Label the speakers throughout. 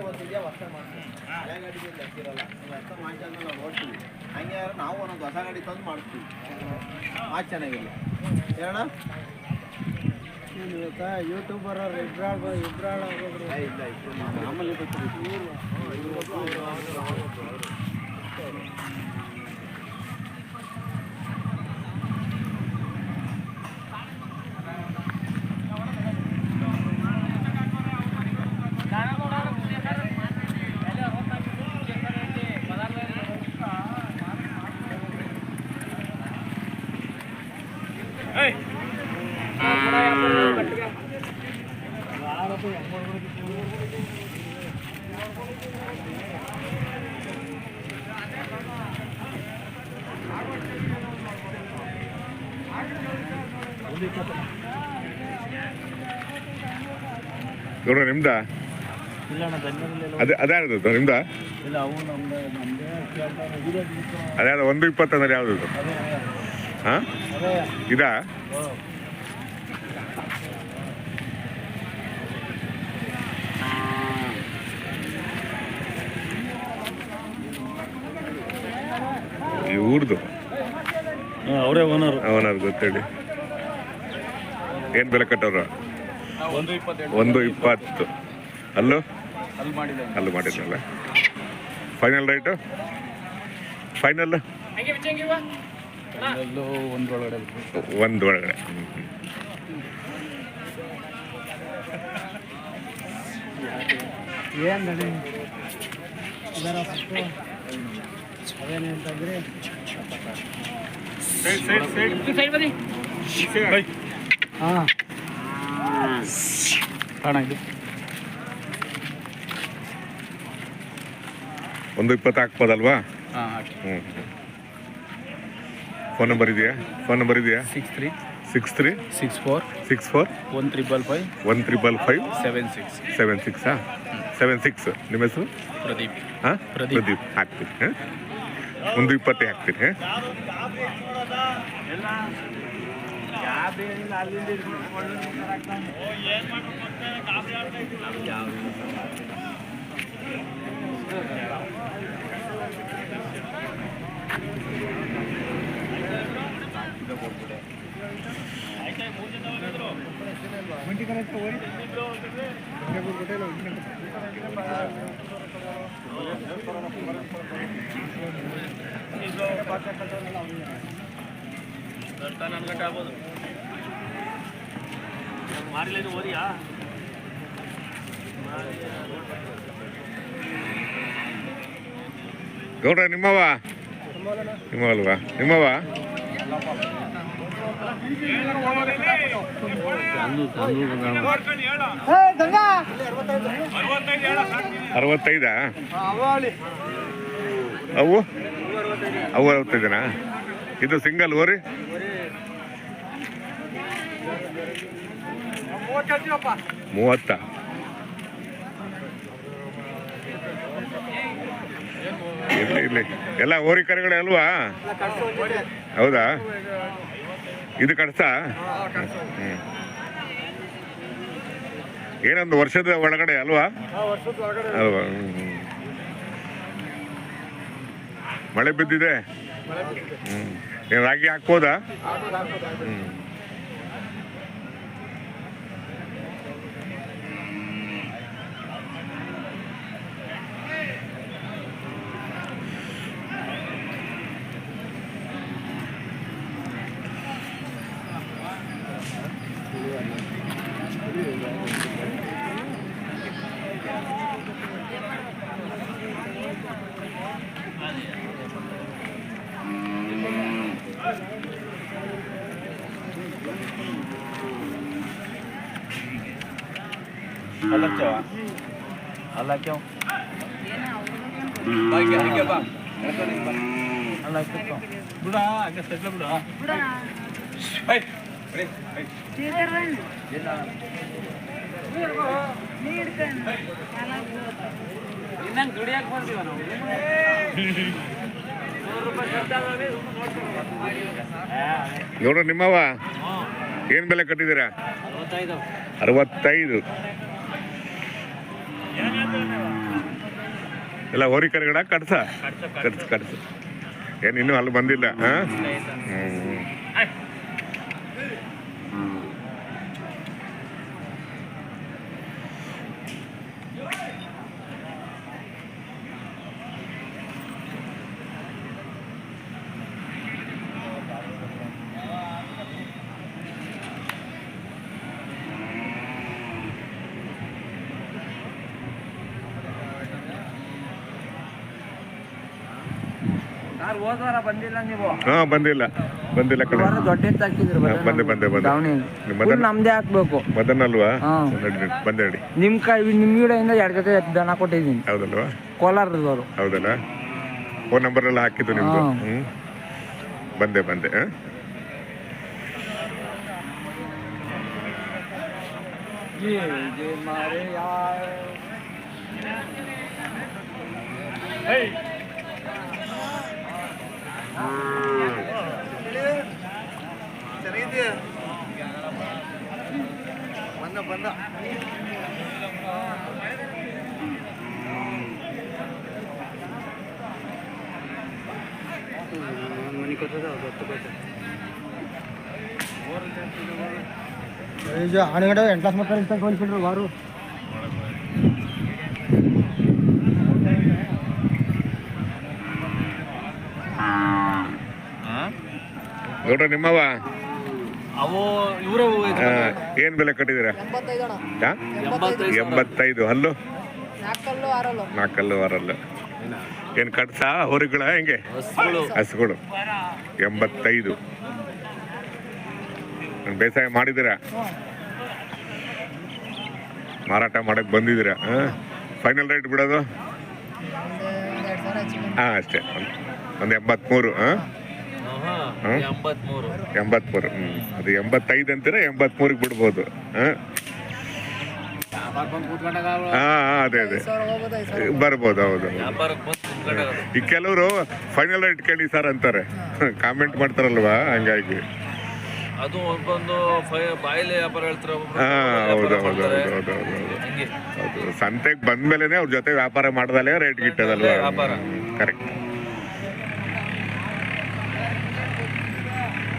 Speaker 1: ಹೊಸ ಮಾಡ್ತೀವಿ ಹಳೆ ಗಾಡಿಗೆ ಲೆಕ್ಕಿರಲ್ಲ ನೀವು ಹೊಸ ಮಾಡ್ಕೊಂಡ್ಮೇಲೆ ನಾವು ನೋಡ್ತೀವಿ ಹಂಗೆ ಯಾರು ನಾವು ಒಂದೊಂದು ಹೊಸ ಗಾಡಿ ತಂದು ಮಾಡ್ತೀವಿ ಮಾತು ಚೆನ್ನಾಗಿಲ್ಲ ಹೇಳೋಣ
Speaker 2: ಯೂಟ್ಯೂಬರ್ ಅವ್ರು ಇಬ್ರಾಳ್ ಇಬ್ರಾಳ್ ಆಗೋದ್ರು
Speaker 1: ಇಲ್ಲ ಇಬ್ರು ಮಾಮೂಲಿ ಗೊತ್ತಿಲ್ಲ
Speaker 3: ಗೌಡ್ರ ನಿಮ್ದಾ? ಅದೇ ಅದ್ಯಾವ್ದು ನಿಮ್ದಾ? ಅದ್ಯಾವ್ದು ಒಂದು ಇಪ್ಪತ್ತು ಅಂದ್ರೆ ಯಾವ್ದು ಹಾಂ? ಇದಾ?
Speaker 2: ಓ
Speaker 3: ಇವ್ರದ್ದು
Speaker 2: ಅವರೇ ಓನರ್
Speaker 3: ಓನರ್ ಗೊತ್ತೇಳಿ. ಏನು ಬೆಲೆ ಕಟ್ಟೋರು?
Speaker 2: ಒಂದು
Speaker 3: ಇಪ್ಪತ್ತು. ಅಲ್ಲೂ?
Speaker 2: ಅಲ್ಲಿ
Speaker 3: ಮಾಡಿದ್ರಲ್ಲ ಫೈನಲ್ ರೈಟು ಫೈನಲ್ ಒಂದು ಒಳಗಡೆ.
Speaker 2: ಅಂತಂದ್ರೆ ಹಾಂ.
Speaker 3: ಒಂದು ಇಪ್ಪತ್ತು ಹಾಕ್ಬೋದಲ್ವಾ?
Speaker 2: ಹಾಂ ಹಾಕಿ.
Speaker 3: ಹ್ಞೂ ಫೋನ್ ನಂಬರ್ ಇದೆಯಾ? ಫೋನ್ ನಂಬರ್ ಇದೆಯಾ?
Speaker 2: Six three
Speaker 3: six three
Speaker 2: six four
Speaker 3: six four
Speaker 2: one triple five
Speaker 3: one triple five
Speaker 2: seven six
Speaker 3: seven ಸಿಕ್ಸಾ seven six ನಿಮ್ಮ ಹೆಸರು?
Speaker 2: ಪ್ರದೀಪ್.
Speaker 3: ಹಾಂ?
Speaker 2: ಪ್ರದೀಪ್.
Speaker 3: ಪ್ರದೀಪ್. ಹಾಕ್ತೀನಿ ಹಾಂ? ಒಂದು ಇಪ್ಪತ್ತೇ ಹಾಕ್ತೀನಿ ಹಾಂ? ಟ್ವೆಂಟಿ ಕನೆಕ್ಟ್ ಹೋಗಿ ಹೋಟೆಲ್ ಹೋಗಿ ಗೌಡ್ರ ನಿಮ್ಮವ ನಿಮ್ಮವಲ್ವಾ? ನಿಮ್ಮವ ಅರವತ್ತೈದ? ಅವು? ಅವು ಅರವತ್ತೈದನಾ? ಇದು ಸಿಂಗಲ್ ಓರಿ? ಮೂವತ್ತ. ಇರ್ಲಿ ಇರ್ಲಿ. ಎಲ್ಲ ಓರಿ ಕರೆಗಳೇ ಅಲ್ವಾ? ಹೌದಾ? ಇದು ಹ್ಮ್. ಏನೊಂದು ವರ್ಷದ ಒಳಗಡೆ ಅಲ್ವಾ? ಅಲ್ವಾ? ಹ್ಮ್, ಹ್ಮ್. ಮಳೆ ಬಿದ್ದಿದೆ? ಹ್ಮ್. ಏನ್ ರಾಗಿ ಹಾಕ್ಬೋದಾ? ಹ್ಮ್
Speaker 2: ಅಲ್ಲ ಕ್ಯವ भाई ಕ್ಯವ ಅಲ್ಲ ಕ್ಯವ ಬಿಡ ಹಂಗೆ ಸೆಟ್ಲ ಬಿಡ ಇನ್ನಂಗೆ ದುಡಿಯಾಕೆ ಬರ್ತೀವ ನಾವು?
Speaker 3: ನೋಡ್ರಿ ನಿಮ್ಮವ ಏನ್ ಬೆಲೆ ಕಟ್ಟಿದ್ದೀರಾ?
Speaker 2: ಅರವತ್ತೈದು.
Speaker 3: ಅರವತ್ತೈದು. ಎಲ್ಲ ಹೋರಿ ಕರ್ಗಡ ಕಟ್ಸ? ಕಟ್ಸ ಕಟ್ಸ. ಏನು ಇನ್ನೂ ಅಲ್ಲಿ ಬಂದಿಲ್ಲ ಹಾಂ? ಹ್ಞೂ ಹಾಂ ಬಂದಿಲ್ಲ. ಬಂದಿಲ್ಲ
Speaker 4: ಹಾಕಿದ್ರು
Speaker 3: ಬಂದೆ, ಬಂದೆ, ಬಂದೆ. ಮದನ್-
Speaker 4: ನಮ್ದೇ ಹಾಕ್ಬೇಕು.
Speaker 3: ಮದನ್ ಅಲ್ವಾ ಬಂದೆ ನಡಿ
Speaker 4: ನಿಮ್ ಕೈ ನಿಮ್ ಗಿಡದಿಂದ ಎರಡು ಜೊತೆ ಎತ್ತು ದನ ಕೊಟ್ಟಿದ್ದೀನಿ.
Speaker 3: ಹೌದಲ್ವಾ?
Speaker 4: ಕೋಲಾರದವರು.
Speaker 3: ಹೌದಲ್ಲ? ಫೋನ್ ನಂಬರ್ ಎಲ್ಲ ಹಾಕಿದ್ದು ನಿಮ್ದು. ಹ್ಞೂ ಬಂದೆ ಬಂದೆ ಹಾಂ.
Speaker 1: ಚೆನ್ನಾಗಿದೆಯಾ ಬಂದ ಬಂದ
Speaker 2: ಆನೆಗಡೆ ಎಂಟು ಕ್ಲಾಸ್ ಮಕ್ಕಳು ಇಷ್ಟ ಹೋಲಿಸಿದ್ರು
Speaker 3: ನೋಡ್ರ ನಿಮ್ಮವ
Speaker 1: ಅವು ಇವರು
Speaker 3: ಆ, ಏನ್ ಬೆಲೆ ಕಟ್ಟಿದಿರ ಹಾ? ಎಂಬತ್ತೈದು. ಹಲ್ಲು?
Speaker 5: ನಾಲ್ಕಲ್ಲು ಆರಲ್ಲು.
Speaker 3: ನಾಲ್ಕಲ್ಲು ಆರಲ್ಲು. ಏನ್? ಕಟ್ಸಾ? ಹೊರಗಳ ಹೆಂಗೆ? ಹಸುಗಳು. ಎಂಬತ್ತೈದು. ಬೇಸಾಯ ಮಾಡಿದಿರ ಮಾರಾಟ ಮಾಡಕ್ ಬಂದಿದ್ದೀರಾ? ಫೈನಲ್ ರೇಟ್ ಬಿಡೋದು? ಹಾಂ ಅಷ್ಟೇ. ಒಂದ್- ಎಂಬತ್ಮೂರು ಹಾಂ?
Speaker 1: ಎಂಬತ್ಮೂರು.
Speaker 3: ಎಂಬತ್ಮೂರು ಹ್ಮ್. ಅದು ಎಂಬತ್ತೈದು ಅಂತೀರಾ ಎಂಬತ್ಮೂರಿಗೆ ಬಿಡ್ಬೋದು ಹಾಂ? ಹಾ ಹಾ, ಅದೇ ಅದೇ. ಬರ್ಬೋದು ಹೌದು. ಈ ಕೆಲವರು ಫೈನಲ್ ರೇಟ್ ಕೇಳಿ ಸರ್ ಅಂತಾರೆ. ಕಾಮೆಂಟ್ ಮಾಡ್ತಾರಲ್ವಾ ಹಂಗಾಗಿ.
Speaker 1: ಅದು ಒಬ್ಬೊಂದು ಬಾಯಿಲೆ ವ್ಯಾಪಾರ ಹೇಳ್ತಾರೆ
Speaker 3: ಹೌದು ಹೌದು ಹೌದು ಹೌದು ಹೌದು ಹೌದು. ಹೌದು ಸಂತೆಗೆ ಬಂದ್ಮೇಲೆ ಅವ್ರ ಜೊತೆ ವ್ಯಾಪಾರ ಮಾಡ್ದಲೇ ರೇಟ್ ಗಿಟ್ಟದಲ್ವಾ?
Speaker 1: ವ್ಯಾಪಾರ.
Speaker 3: ಕರೆಕ್ಟ್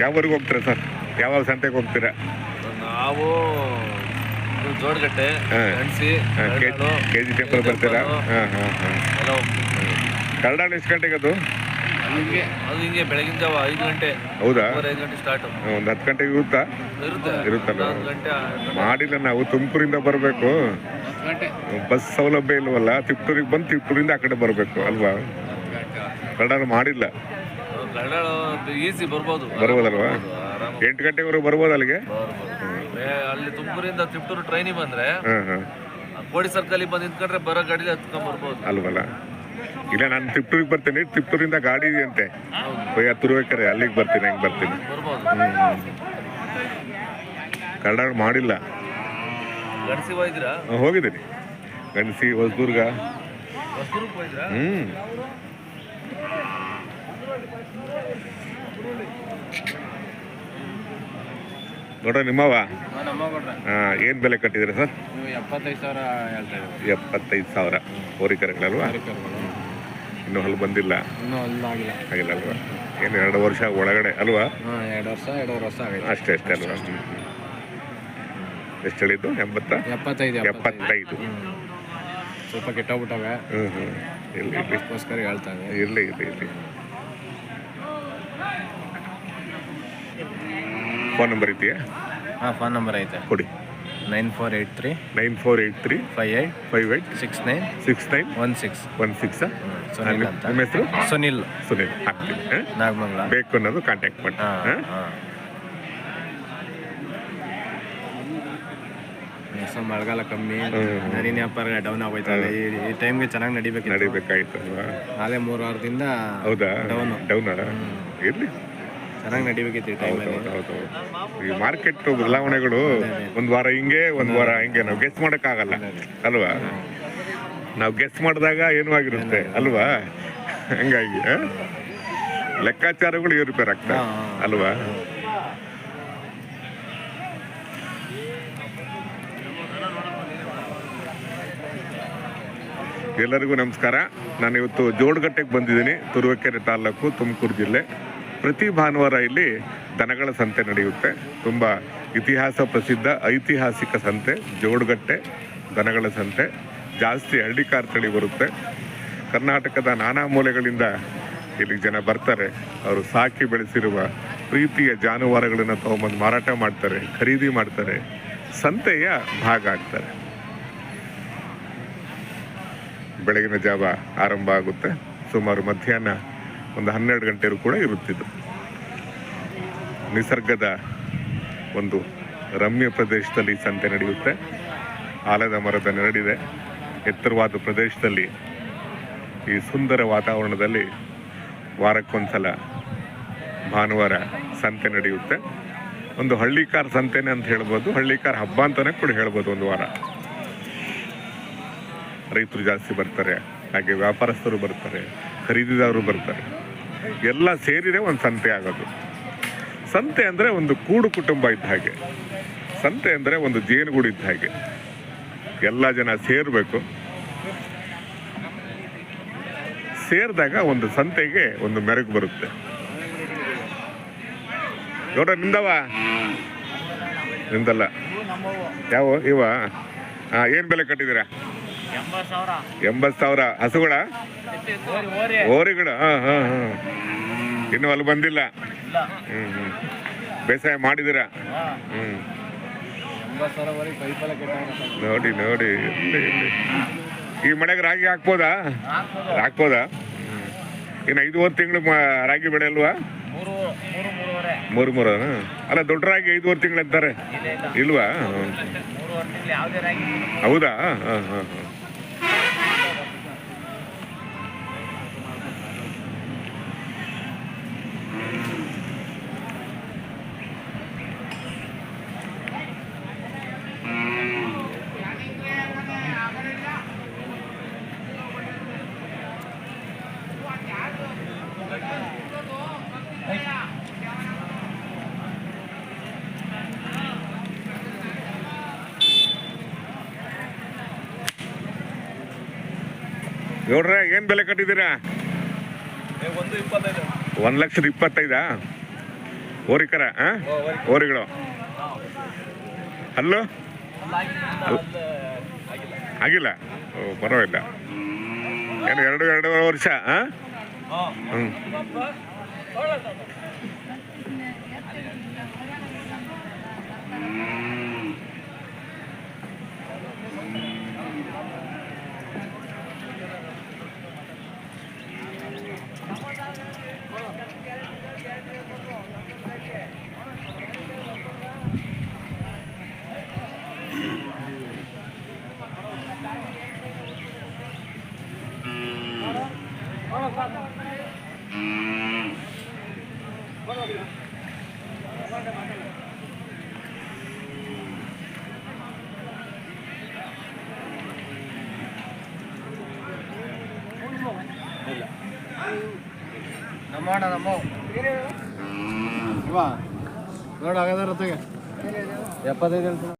Speaker 3: ಯಾವರೆಗೂ ಹೋಗ್ತೀರಾ ಸರ್? ಯಾವಾಗ ಸಂತೆಗೆ ಹೋಗ್ತೀರಾ?
Speaker 1: ನಾವು ಜೋಡ್ಗಟ್ಟೆ ಜೋಡಗಟ್ಟೆ
Speaker 3: ಹಾ. ಕೆ ಜಿ ಟೆಂಪಲ್ ಬರ್ತೀರಾ? ಹಾಂ ಹಾಂ ಹಾಂ. ಎಷ್ಟು ಗಂಟೆಗೆ ಅದು?
Speaker 1: ಹಿಂಗೆ ಅದು ಹಿಂಗೆ ಬೆಳಗಿನ ಜಾವ ಐದು ಗಂಟೆ
Speaker 3: ಹೌದಾ?
Speaker 1: ಐದು ಗಂಟೆ ಸ್ಟಾರ್ಟ್
Speaker 3: ಒಂದು ಹತ್ತು ಗಂಟೆಗೆ ಇರುತ್ತಾ?
Speaker 1: ಇರುತ್ತೆ.
Speaker 3: ಇರುತ್ತಲ್ಲ. ಮಾಡಿಲ್ಲ ನಾವು ತುಮಕೂರಿಂದ ಬರಬೇಕು. ಬಸ್ ಸೌಲಭ್ಯ ಇಲ್ವಲ್ಲ ತಿಪ್ಟೂರಿಗೆ ಬಂದು ತಿಪ್ಟೂರಿಂದ ಆ ಕಡೆ ಬರಬೇಕು ಅಲ್ವಾ? ಕನ್ನಡ ಮಾಡಿಲ್ಲ.
Speaker 1: ಈಸಿ ಬರ್ಬೋದು.
Speaker 3: ಬರ್ಬೋದಲ್ವಾ? ಎಂಟು ಗಂಟೆವರೆಗೂ ಬರ್ಬೋದು ಅಲ್ಲಿಗೆ?
Speaker 1: ಅಲ್ಲಿ ತುಮಕೂರಿಂದ ತಿಪ್ಟೂರು ಟ್ರೈನಿಗೆ ಬಂದ್ರೆ ಕೋಡಿ ಸರ್ಕಲ್ ಬಂದು ನಿಂತ್ಕೊಂಡ್ರೆ ಬರೋ ಗಾಡಿ ಹತ್ಕೊಂಡ್ ಬರ್ಬೋದು.
Speaker 3: ಅಲ್ವಲ್ಲ? ಇಲ್ಲ ನಾನು ತಿಪ್ಟೂರಿಗೆ ಬರ್ತೀನಿ. ತಿಪ್ಟೂರಿಂದ ಗಾಡಿ ಇದೆಯಂತೆ. ಹೋಗಿ ಹತ್ತಿರ್ಬೇಕಾರೆ ಅಲ್ಲಿಗೆ ಬರ್ತೀನಿ ಹೆಂಗೆ ಬರ್ತೀನಿ. ಕನ್ನಡ ಮಾಡಿಲ್ಲ. ಹೋಗಿದ್ದೀನಿ. ಗಣಸಿ ಹೊಸದುರ್ಗ. ಹ್ಞೂ ನೋಡ್ರ ನಿಮ್ಮವ ಹಾಂ ಏನು ಬೆಲೆ ಕಟ್ಟಿದ್ದೀರಾ ಸರ್?
Speaker 1: ಎಪ್ಪತ್ತೈದು ಸಾವಿರ
Speaker 3: ಎಪ್ಪತ್ತೈದು ಸಾವಿರ. ಹೋರಿಕರಗಳಲ್ವಾ ಇನ್ನೂ ಹಲ್ಲು ಬಂದಿಲ್ಲ. ಆಗಿಲ್ಲ. ಅಲ್ವಾ? ಏನು ಎರಡು ವರ್ಷ ಒಳಗಡೆ ಅಲ್ವಾ?
Speaker 4: ಹಾಂ ಎರಡು ವರ್ಷ ಎರಡು ವರ್ಷ
Speaker 3: ಅಷ್ಟೇ ಅಷ್ಟೇ ಅಲ್ವಾ? ಎಷ್ಟು ಹೇಳಿದ್ದು? ಎಂಬತ್ತ?
Speaker 4: ಎಪ್ಪತ್ತೈದು
Speaker 3: ಎಪ್ಪತ್ತೈದು.
Speaker 4: ಸ್ವಲ್ಪ ಕೆಟ್ಟೋಗ್ಬಿಟ್ಟವೆ.
Speaker 3: ಹ್ಞೂ ಹ್ಞೂ ಇರಲಿ ಇರಲಿ ಇರಲಿ ಇರಲಿ. ಫೋನ್ ನಂಬರ್ ಇದೆಯಾ?
Speaker 4: ಹಾಂ ಫೋನ್ ನಂಬರ್ ಐತೆ.
Speaker 3: ಕೊಡಿ.
Speaker 4: Nine four eight three
Speaker 3: nine four eight three
Speaker 4: five eight
Speaker 3: five eight
Speaker 4: six nine
Speaker 3: six nine
Speaker 4: one six.
Speaker 3: One six
Speaker 4: Sunil ಅಂತ.
Speaker 3: ನಿಮ್ಮ ಹೆಸರು?
Speaker 4: ಸುನಿಲ್.
Speaker 3: ಸುನಿಲ್. ಹಾಕ್ತೀನಿ
Speaker 4: ನಾಗಮಂಗಲ.
Speaker 3: ಬೇಕು ಅನ್ನೋದು ಕಾಂಟ್ಯಾಕ್ಟ್ ಮಾಡಿ.
Speaker 4: ಹಾಂ ಹೊಸ ಮಳೆಗಾಲ ಕಮ್ಮಿ. ನರಿನ ವ್ಯಾಪಾರ ಡೌನ್ ಆಗೋಯ್ತಲ್ಲ. ಈ ಟೈಮ್ಗೆ ಚೆನ್ನಾಗಿ ನಡಿಬೇಕು
Speaker 3: ನಡಿಬೇಕಾಯ್ತು
Speaker 4: ನಾಳೆ ಮೂರು ವಾರದಿಂದ
Speaker 3: ಹೌದಾ?
Speaker 4: ಡೌನ್
Speaker 3: ಡೌನ್ ಇರಲಿ.
Speaker 4: ಚೆನ್ನಾಗಿ ನಡಿಬೇಕೈತಿ ಈ ಟೈಮಲ್ಲಿ
Speaker 3: ಈ ಮಾರ್ಕೆಟ್ ಬದಲಾವಣೆಗಳು ಒಂದ್ ವಾರ ಹಿಂಗೆ ಒಂದ್ ವಾರ ಹಿಂಗೆ. ನಾವು ಗೆಸ್ ಮಾಡೋಕ್ಕಾಗಲ್ಲ. ಅಲ್ವಾ? ನಾವು ಗೆಸ್ ಮಾಡಿದಾಗ ಏನೂ ಆಗಿರುತ್ತೆ. ಅಲ್ವಾ? ಹಂಗಾಗಿ ಲೆಕ್ಕಾಚಾರಗಳು ಏರುಪೇರ್ ಆಗ್ತವೆ. ಅಲ್ವಾ? ಎಲ್ಲರಿಗೂ ನಮಸ್ಕಾರ. ನಾನು ಇವತ್ತು ಜೋಡ್ಗಟ್ಟೆಗೆ ಬಂದಿದ್ದೀನಿ ತುರುವೇಕೆರೆ ತಾಲೂಕು ತುಮಕೂರು ಜಿಲ್ಲೆ. ಪ್ರತಿ ಭಾನುವಾರ ಇಲ್ಲಿ ದನಗಳ ಸಂತೆ ನಡೆಯುತ್ತೆ. ತುಂಬ ಇತಿಹಾಸ ಪ್ರಸಿದ್ಧ ಐತಿಹಾಸಿಕ ಸಂತೆ, ಜೋಡುಗಟ್ಟೆ ದನಗಳ ಸಂತೆ. ಜಾಸ್ತಿ ಹಳ್ಳಿ ತಳಿ ಬರುತ್ತೆ. ಕರ್ನಾಟಕದ ನಾನಾ ಮೂಲೆಗಳಿಂದ ಇಲ್ಲಿ ಜನ ಬರ್ತಾರೆ. ಅವರು ಸಾಕಿ ಬೆಳೆಸಿರುವ ಪ್ರೀತಿಯ ಜಾನುವಾರುಗಳನ್ನು ತಗೊಂಬಂದು ಮಾರಾಟ ಮಾಡ್ತಾರೆ, ಖರೀದಿ ಮಾಡ್ತಾರೆ, ಸಂತೆಯ ಭಾಗ ಆಗ್ತಾರೆ. ಬೆಳಗಿನ ಜಾವ ಆರಂಭ ಆಗುತ್ತೆ. ಸುಮಾರು ಮಧ್ಯಾಹ್ನ ಒಂದು ಹನ್ನೆರಡು ಗಂಟೆ ಕೂಡ ಇರುತ್ತಿದ್ದು. ನಿಸರ್ಗದ ಒಂದು ರಮ್ಯ ಪ್ರದೇಶದಲ್ಲಿ ಸಂತೆ ನಡೆಯುತ್ತೆ. ಆಲದ ಮರದ ನೆರಡಿದೆ ಎತ್ತರವಾದ ಪ್ರದೇಶದಲ್ಲಿ ಈ ಸುಂದರ ವಾತಾವರಣದಲ್ಲಿ ವಾರಕ್ಕೊಂದ್ಸಲ ಭಾನುವಾರ ಸಂತೆ ನಡೆಯುತ್ತೆ. ಒಂದು ಹಳ್ಳಿಕಾರ ಸಂತೆನೆ ಅಂತ ಹೇಳ್ಬೋದು. ಹಳ್ಳಿಕಾರ ಹಬ್ಬ ಅಂತಲೇ ಕೂಡ ಹೇಳ್ಬೋದು ಒಂದು ವಾರ. ರೈತರು ಜಾಸ್ತಿ ಬರ್ತಾರೆ. ಹಾಗೆ ವ್ಯಾಪಾರಸ್ಥರು ಬರ್ತಾರೆ. ಖರೀದಿದಾರರು ಬರ್ತಾರೆ. ಎಲ್ಲ ಸೇರಿದೆ ಒಂದು ಸಂತೆ ಆಗೋದು. ಸಂತೆ ಅಂದರೆ ಒಂದು ಕೂಡು ಕುಟುಂಬ ಇದ್ದ ಹಾಗೆ. ಸಂತೆ ಅಂದರೆ ಒಂದು ಜೇನುಗೂಡು ಇದ್ದ ಹಾಗೆ. ಎಲ್ಲ ಜನ ಸೇರಬೇಕು. ಸೇರಿದಾಗ ಒಂದು ಸಂತೆಗೆ ಒಂದು ಮೆರಗು ಬರುತ್ತೆ. ನೋಡ ನಿಂದವ ನಿಂದಲ್ಲ ಯಾವ, ಇವ? ಏನ್ ಬೆಲೆ ಕಟ್ಟಿದ್ದೀರಾ? ಎಂಬತ್ತು ಸಾವಿರ. ಹಸುಗಳ? ಓರಿಗಳು ಹಾ ಹಾ ಹಾ. ಇನ್ನು ಅಲ್ಲಿ ಬಂದಿಲ್ಲ. ಹ್ಮ್ ಹ್ಮ್. ಬೇಸಾಯ ಮಾಡಿದಿರ ಹ್ಮ್. ನೋಡಿ ನೋಡಿ ಇಲ್ಲಿ, ಇಲ್ಲಿ. ಈ ಮಳೆಗೆ ರಾಗಿ ಹಾಕ್ಬೋದಾ? ಹಾಕ್ಬೋದಾ. ಇನ್ನು ಐದುವರೆ ತಿಂಗಳು ರಾಗಿ ಬೆಳೆ ಅಲ್ವಾ ಮೂರು ಮೂರು ಅಲ್ಲ ದೊಡ್ಡ ರಾಗಿ ಐದುವರೆ ತಿಂಗಳು ಅಂತಾರೆ. ಇಲ್ವಾ. ಹೌದಾ? ಹಾಂ ಹಾಂ ಹಾಂ. ನೋಡ್ರೆ ಏನ್ ಬೆಲೆ ಕಟ್ಟಿದ್ದೀರಾ? ಒಂದ್ ಲಕ್ಷದ ಇಪ್ಪತ್ತೈದಾ? ಓರಿಕರ ಹಾಂ ಓರಿಗಳು ಅಲ್ಲೋ ಆಗಿಲ್ಲ. ಓ, ಪರವಾಗಿಲ್ಲ. ಏನು, ಎರಡು, ಎರಡೂವರೆ ವರ್ಷ, ಆ? ಹ್ಮ್.
Speaker 1: ನಮ್ಮಣ್ಣ ನಮ್ಮ ನೋಡ ಹಾಗಾದ್ರೆ ಎಪ್ಪತ್ತೈದು ಹೇಳ್ತೀನಿ